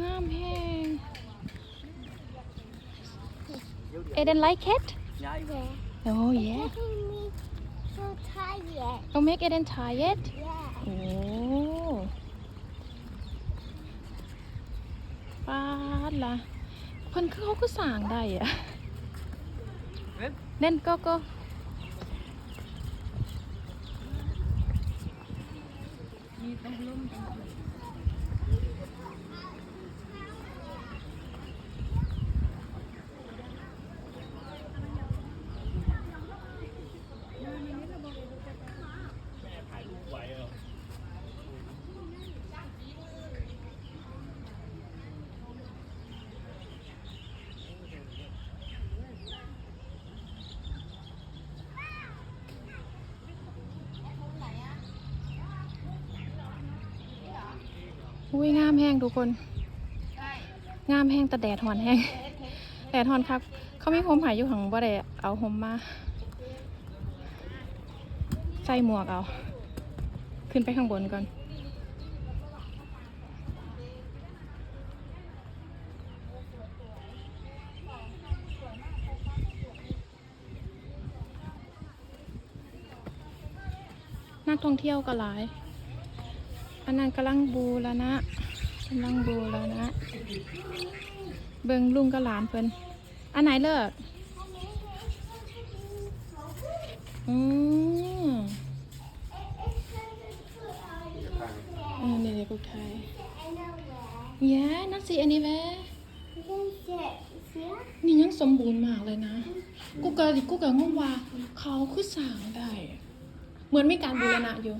งามแฮงเอเดนไลค์เ t Ja, ik Yeah. oh yeah Making me so tired. oh make Eden tired Yeah. โอ้ปาดละเพิ่นคือเขาก็สั่งได้อะ Wen? เล่นก็ก็ Niet nog bloem. อุ้ยงามแห้งทุกคน งามแห้งแต่แดดหอนแห้ง แดดหอนครับ เขามีโฮมหายอยู่ของบ่ได้เอาโฮมมา ใส่หมวกเอา ขึ้นไปข้างบนก่อนนักท่องเที่ยวก็หลาย อันนั้นกำลังบูแล้วนะกำลังบูแล้วนะ เบิงลุงกับหลานเพิ่นอันไหนเลิกอืมอืมนี่เด็กกุกไทยแย่นั่นสิอันนี้แวะ See? นี่ยังสมบูรณ์มากเลยนะ กูกะกูกะงงว่าเขาคือสร้างได้ เหมือนมีการบูรณะอยู่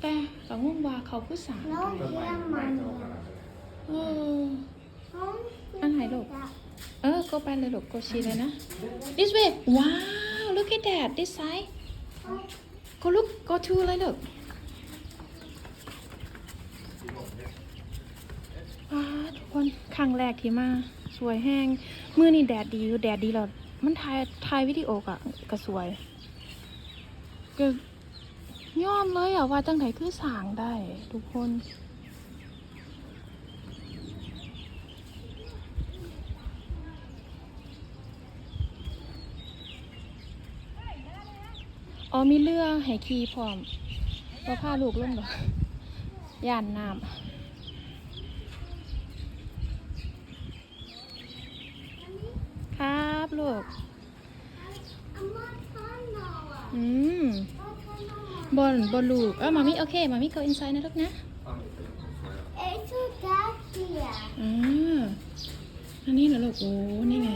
แต่ก็งงว่าเขาคือสร้าง No, here, mommy. เออ Home, อันไหนลูกเออก็ไปเลยลูกก็ชี้เลยนะ this way ว้าว look at that this side go look go to เลยลูกว้าทุกคนครั้งแรกที่มาสวยแห้งมือนี่แดดดีอยู่แดดดีแล้วมันถ่ายถ่ายวิดีโอกะก็สวยก็ ยอมเลยอะว่าจังไหนคือสางได้ ทุกคน อ๋อมีเรือให้ขี่พร้อมเราพาลูกลงดอกย่านน้ำครับลูก I'm not tunnel. อืม Not tunnel. บอลบอลลูกเออมามิโอเคมามิ go inside นะลูกนะ It's so dark here. อ่าอันนี้เหรอลูกโอ้นี่ไง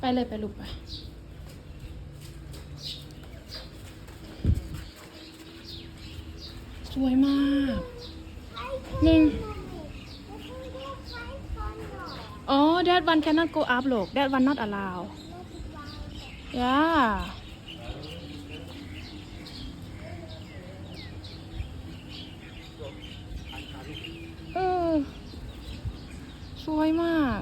ไปเลยไปลูกไป สวยมาก I Ning. can't, mommy. I can go high tunnel. อ๋อ that one cannot go up ลูก that one not allow Not allowed. yeah เออ ส วยมาก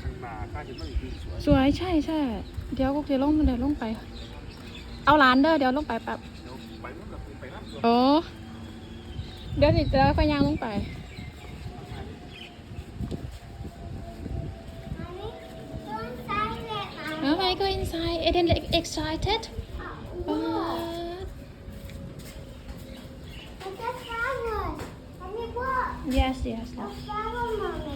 ข้างหน้าข้าจะต้องอีกทีสวยสวยใช่ใช่เดี๋ยวก็จะลงเดี๋ยวลงไป เอาหลานเด้อเดี๋ยวลงไปแป๊บเดี๋ยวไปนู่นกับไปนั่นตัวโอ้เดี๋ยวสิเดี๋ยวค่อยย่างลงไป Mommy, go inside it, mommy. แล้วไง go inside Eden excited Oh, but Yes, yes. yes.